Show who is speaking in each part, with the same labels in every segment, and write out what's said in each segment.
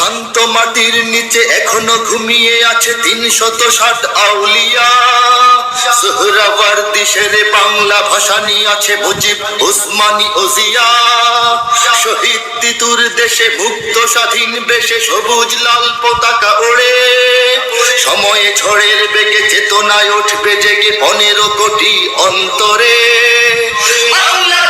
Speaker 1: শান্ত মাটির নিচে এখনও ঘুমিয়ে আছে তিনশত ষাট আউলিয়া। সোহরাবার শেরে বাংলা ভাষানি আছে মুজিব, উসমানী ওজিয়া শহীদ তিতুর দেশে মুক্ত স্বাধীন বেশে সবুজ লাল পতাকা ওড়ে। সময়ে ঝড়ের বেগে চেতনায় উঠবে জেগে পনেরো কোটি অন্তরে। বাংলাদেশ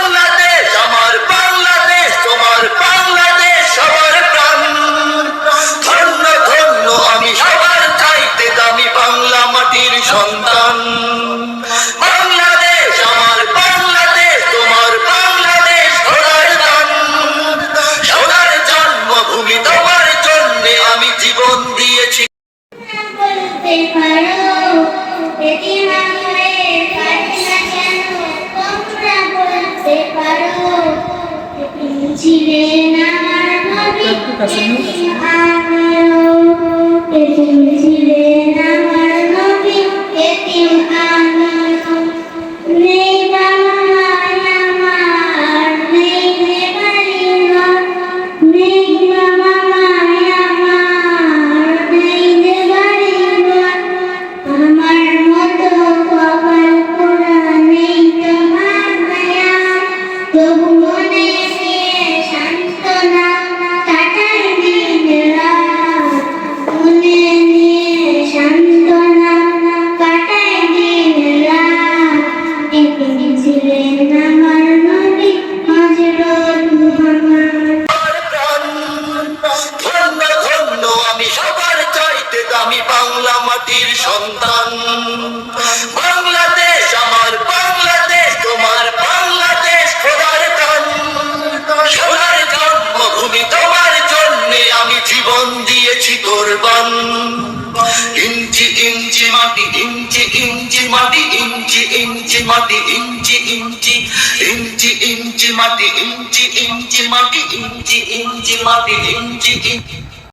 Speaker 2: ছিলেন আমার নবী
Speaker 1: মাটির সন্তান। বাংলাদেশ আমার বাংলাদেশ, তোমার বাংলাদেশ খোদার দান সোনার জন্মভূমি তোমার জন্যে আমি জীবন দিয়েছি কোরবান। ইঞ্চি ইঞ্চি মাটি, ইঞ্চি ইঞ্চি মাটি, ইঞ্চি ইঞ্চি মাটি, ইঞ্চি ইঞ্চি ইঞ্চি ইঞ্চি মাটি, ইঞ্চি ইঞ্চি মাটি, ইঞ্চি ইঞ্চি মাটি, ইঞ্চি ইঞ্চি।